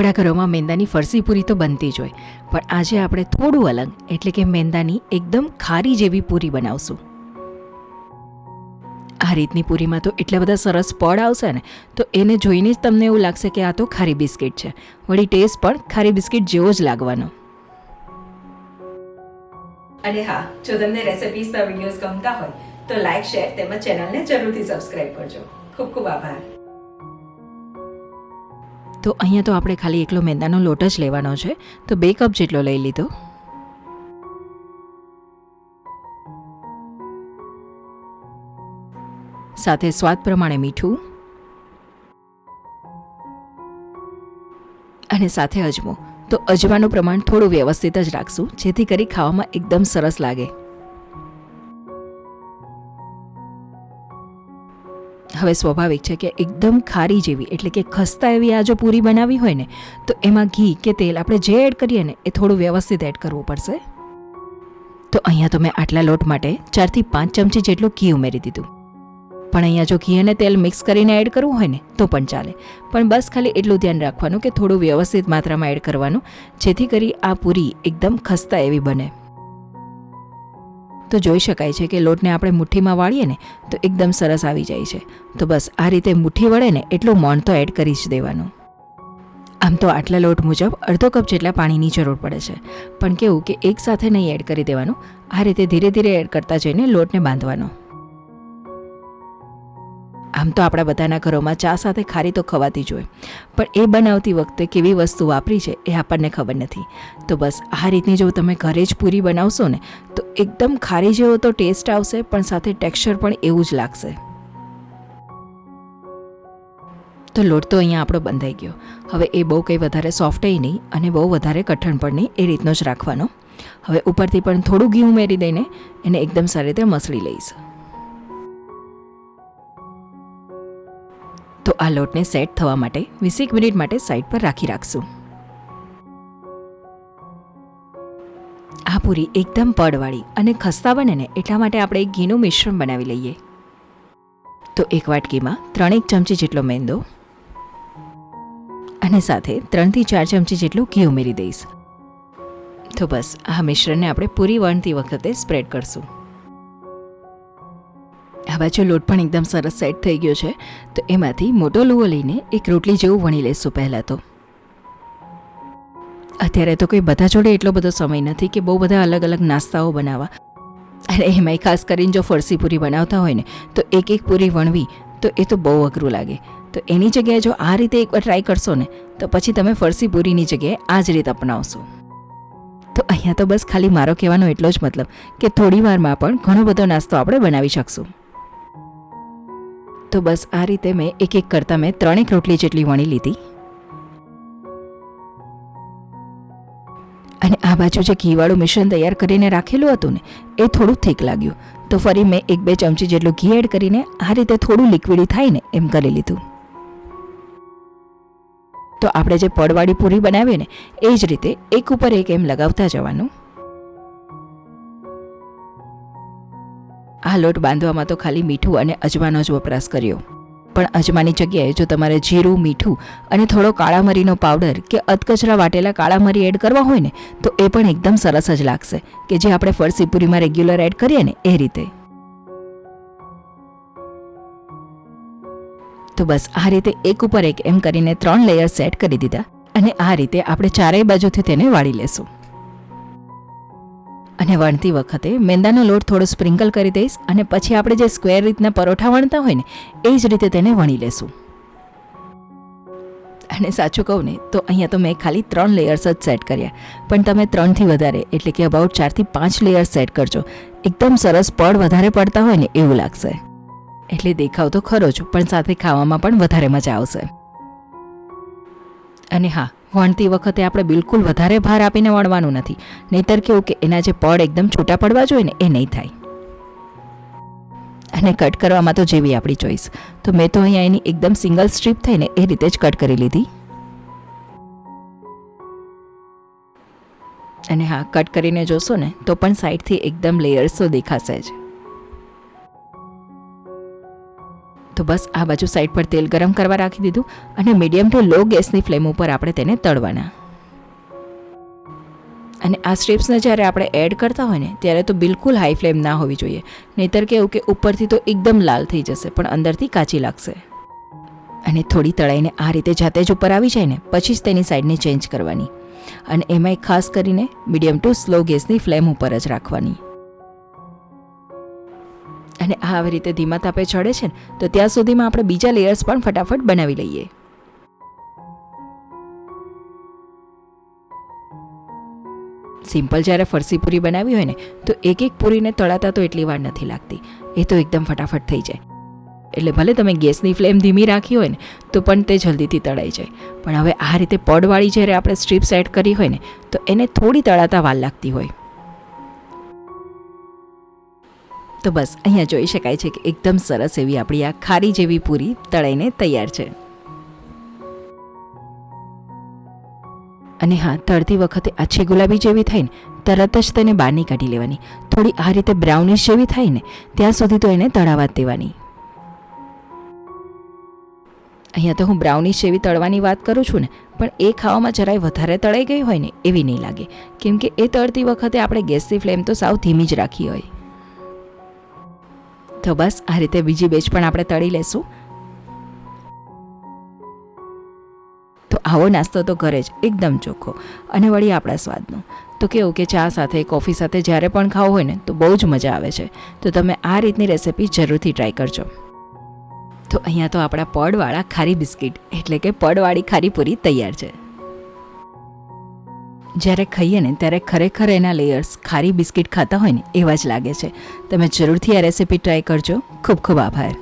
આપણા ઘરોમાં મેંદાની ફરસી પૂરી તો બનતી જ હોય. પણ આજે આપણે થોડું અલગ, એટલે કે મેંદાની એકદમ ખારી જેવી પૂરી બનાવશું. આ રીતની પૂરીમાં તો એટલા બધા સરસ પડ આવશે ને, તો એને જોઈને જ તમને એવું લાગશે કે આ તો ખારી બિસ્કિટ છે. વળી ટેસ્ટ પણ ખારી બિસ્કિટ જેવો જ લાગવાનો. અને હા, જો તમને રેસિપીસના વિડીયોઝ ગમતા હોય, તો લાઈક, શેર તેમજ ચેનલને જરૂરથી સબસ્ક્રાઇબ કરજો. ખૂબ ખૂબ આભાર. તો અહીંયા તો આપણે ખાલી એકલો મેંદાનો લોટ જ લેવાનો છે. તો બે કપ જેટલો લઈ લીધો. સાથે સ્વાદ પ્રમાણે મીઠું. અને સાથે અજમો. તો અજમાનું પ્રમાણ થોડું વ્યવસ્થિત જ રાખશું, જેથી કરી ખાવામાં એકદમ સરસ લાગે. હવે સ્વાભાવિક છે કે એકદમ ખારી જેવી, એટલે કે ખસ્તા એવી આ જો પૂરી બનાવી હોય ને, તો એમાં ઘી કે તેલ આપણે જે એડ કરીએ ને, એ થોડું વ્યવસ્થિત એડ કરવું પડશે. તો અહીંયા તો મેં આટલા લોટ માટે ચારથી પાંચ ચમચી જેટલું ઘી ઉમેરી દીધું. પણ અહીંયા જો ઘી અને તેલ મિક્સ કરીને એડ કરવું હોય ને, તો પણ ચાલે. પણ બસ ખાલી એટલું ધ્યાન રાખવાનું કે થોડું વ્યવસ્થિત માત્રામાં એડ કરવાનું, જેથી કરી આ પૂરી એકદમ ખસ્તા એવી બને. તો જોઈ શકાય છે કે લોટને આપણે મુઠ્ઠીમાં વાળીએ ને, તો એકદમ સરસ આવી જાય છે. તો બસ, આ રીતે મુઠ્ઠી વળે ને, એટલું મોણ તો એડ કરી જ દેવાનું. આમ તો આટલા લોટ મુજબ અડધો કપ જેટલા પાણીની જરૂર પડે છે. પણ કેવું કે એકસાથે નહીં એડ કરી દેવાનું, આ રીતે ધીરે ધીરે એડ કરતા જઈને લોટને બાંધવાનો. આમ તો આપણા બધાના ઘરોમાં ચા સાથે ખારી તો ખવાતી જ હોય. પણ એ બનાવતી વખતે કેવી વસ્તુ વાપરી છે એ આપણને ખબર નથી. તો બસ આ રીતની જો તમે ઘરે જ પૂરી બનાવશો ને, તો એકદમ ખારી જેવો તો ટેસ્ટ આવશે, પણ સાથે ટેક્સચર પણ એવું જ લાગશે. તો લોટ તો અહીંયા આપણો બંધાઈ ગયો. હવે એ બહુ કંઈ વધારે સોફ્ટય નહીં અને બહુ વધારે કઠણ પણ નહીં, એ રીતનો જ રાખવાનો. હવે ઉપરથી પણ થોડું ઘી ઉમેરી દઈને એને એકદમ સારી રીતે મસળી લઈશ. તો આ લોટને સેટ થવા માટે વીસેક મિનિટ માટે સાઈડ પર રાખી રાખશું. આ પૂરી એકદમ પડવાળી અને ખસ્તા બને ને એટલા માટે આપણે એક ઘીનું મિશ્રણ બનાવી લઈએ. તો એક વાટકીમાં ત્રણેક ચમચી જેટલો મેંદો અને સાથે ત્રણથી ચાર ચમચી જેટલું ઘી ઉમેરી દઈશ. તો બસ, આ મિશ્રણને આપણે પૂરી વણતી વખતે સ્પ્રેડ કરશું. બાજુ લોટ પણ એકદમ સરસ સેટ થઈ ગયો છે. તો એમાંથી મોટો લુવો લઈને એક રોટલી જેવું વણી લઈશું પહેલાં તો. અત્યારે તો કોઈ બધા જોડે એટલો બધો સમય નથી કે બહુ બધા અલગ અલગ નાસ્તાઓ બનાવવા. અને એમાંય ખાસ કરીને જો ફરસી પૂરી બનાવતા હોય ને, તો એક એક પૂરી વણવી, તો એ તો બહુ અઘરું લાગે. તો એની જગ્યાએ જો આ રીતે એકવાર ટ્રાય કરશો ને, તો પછી તમે ફરસી પૂરીની જગ્યાએ આ જ રીત અપનાવશો. તો અહીંયા તો બસ ખાલી મારો કહેવાનો એટલો જ મતલબ કે થોડી વારમાં પણ ઘણો બધો નાસ્તો આપણે બનાવી શકશું. તો બસ આ રીતે મેં એક એક કરતાં મેં ત્રણેક રોટલી જેટલી વણી લીધી. અને આ બાજુ જે ઘીવાળું મિશ્રણ તૈયાર કરીને રાખેલું હતું ને, એ થોડું થીક લાગ્યું. તો ફરી મેં એક બે ચમચી જેટલું ઘી એડ કરીને આ રીતે થોડું લિક્વિડી થાય ને, એમ કરી લીધું. તો આપણે જે પડવાળી પૂરી બનાવીએ ને, એ જ રીતે એક ઉપર એક એમ લગાવતા જવાનું. આ લોટ બાંધવામાં તો ખાલી મીઠું અને અજમાનો જ વપરાશ કર્યો. પણ અજમાની જગ્યાએ જો તમારે જીરું, મીઠું અને થોડો કાળા મરીનો પાવડર કે અધકચરા વાટેલા કાળા મરી એડ કરવા હોય ને, તો એ પણ એકદમ સરસ જ લાગશે, કે જે આપણે ફરસી પૂરીમાં રેગ્યુલર એડ કરીએ ને, એ રીતે. તો બસ, આ રીતે એક ઉપર એક એમ કરીને ત્રણ લેયર સેટ કરી દીધા અને આ રીતે આપણે ચારેય બાજુથી તેને વાળી લેશું. અને વણતી વખતે મેંદાનો લોટ થોડો સ્પ્રિંકલ કરી દઈશ અને પછી આપણે જે સ્ક્વેર રીતના પરોઠા વણતા હોય ને, એ જ રીતે તેને વણી લેશું. અને સાચું કહું ને, તો અહીંયા તો મેં ખાલી ત્રણ લેયર્સ જ સેટ કર્યા. પણ તમે ત્રણથી વધારે, એટલે કે અબાઉટ ચારથી પાંચ લેયર્સ સેટ કરજો. એકદમ સરસ પડ વધારે પડતા હોય ને, એવું લાગશે. એટલે દેખાવ તો ખરો જ, પણ સાથે ખાવામાં પણ વધારે મજા આવશે. અને હા વણતી વખતે આપણે બિલકુલ વધારે ભાર આપીને વણવાનું નથી. નહીતર કેવું કે એના જે પડ એકદમ છૂટા પડવા જોઈએ ને એ નહીં થાય. અને કટ કરવામાં તો જેવી આપણી ચોઈસ. તો મેં તો અહીંયા એની એકદમ સિંગલ સ્ટ્રીપ થઈને એ રીતે જ કટ કરી લીધી. અને હા, કટ કરીને જોશો ને, તો પણ સાઈડથી એકદમ લેયર્સો દેખાશે જ. તો બસ આ બાજુ સાઈડ પર તેલ ગરમ કરવા રાખી દીધું અને મીડિયમ ટુ લો ગેસની ફ્લેમ ઉપર આપણે તેને તળવાના. અને આ સ્ટ્રીપ્સને જ્યારે આપણે એડ કરતા હોય ને, ત્યારે તો બિલકુલ હાઈ ફ્લેમ ના હોવી જોઈએ. નહીતર કેવું કે ઉપરથી તો એકદમ લાલ થઈ જશે, પણ અંદરથી કાચી લાગશે. અને થોડી તળાઈને આ રીતે જાતે જ ઉપર આવી જાય ને, પછી જ તેની સાઈડને ચેન્જ કરવાની. અને એમાંય ખાસ કરીને મીડિયમ ટુ સ્લો ગેસની ફ્લેમ ઉપર જ રાખવાની. અને આ આવી રીતે ધીમા તાપે ચડે છે ને, તો ત્યાં સુધીમાં આપણે બીજા લેયર્સ પણ ફટાફટ બનાવી લઈએ. સિમ્પલ જ્યારે ફરસી પૂરી બનાવી હોય ને, તો એક એક પૂરીને તળાતા તો એટલી વાર નથી લાગતી. એ તો એકદમ ફટાફટ થઈ જાય. એટલે ભલે તમે ગેસની ફ્લેમ ધીમી રાખી હોય ને, તો પણ તે જલ્દીથી તળાઈ જાય. પણ હવે આ રીતે પડવાળી જ્યારે આપણે સ્ટ્રીપ્સ એડ કરી હોય ને, તો એને થોડી તળાતા વાર લાગતી હોય. તો બસ, અહીંયા જોઈ શકાય છે કે એકદમ સરસ એવી આપણી આ ખારી જેવી પૂરી તળાઈને તૈયાર છે. અને હા, તળતી વખતે આછી ગુલાબી જેવી થાય ને, તરત જ તેને બહારની કાઢી લેવાની. થોડી આ રીતે બ્રાઉનિશ જેવી થાય ને, ત્યાં સુધી તો એને તળાવા જ દેવાની. અહીંયા તો હું બ્રાઉનિશ જેવી તળવાની વાત કરું છું ને, પણ એ ખાવામાં જરાય વધારે તળાઈ ગઈ હોય ને, એવી નહીં લાગે. કેમ કે એ તળતી વખતે આપણે ગેસની ફ્લેમ તો સાવ ધીમી જ રાખી હોય. તો બસ, આ રીતે બીજી બેચ પણ આપણે તળી લેશું. તો આવો નાસ્તો તો ઘરે જ, એકદમ ચોખ્ખો. અને વળી આપણા સ્વાદનો. તો કેવું કે ચા સાથે, કોફી સાથે જ્યારે પણ ખાવું હોય ને, તો બહુ જ મજા આવે છે. તો તમે આ રીતની રેસિપી જરૂરથી ટ્રાય કરજો. તો અહીંયા તો આપણા પડવાળા ખારી બિસ્કિટ, એટલે કે પડવાળી ખારી પૂરી તૈયાર છે. જ્યારે ખાઈએ ને, ત્યારે ખરેખર એના લેયર્સ ખારી બિસ્કિટ ખાતા હોય ને, એવા જ લાગે છે. તમે જરૂરથી આ રેસિપી ટ્રાય કરજો. ખૂબ ખૂબ આભાર.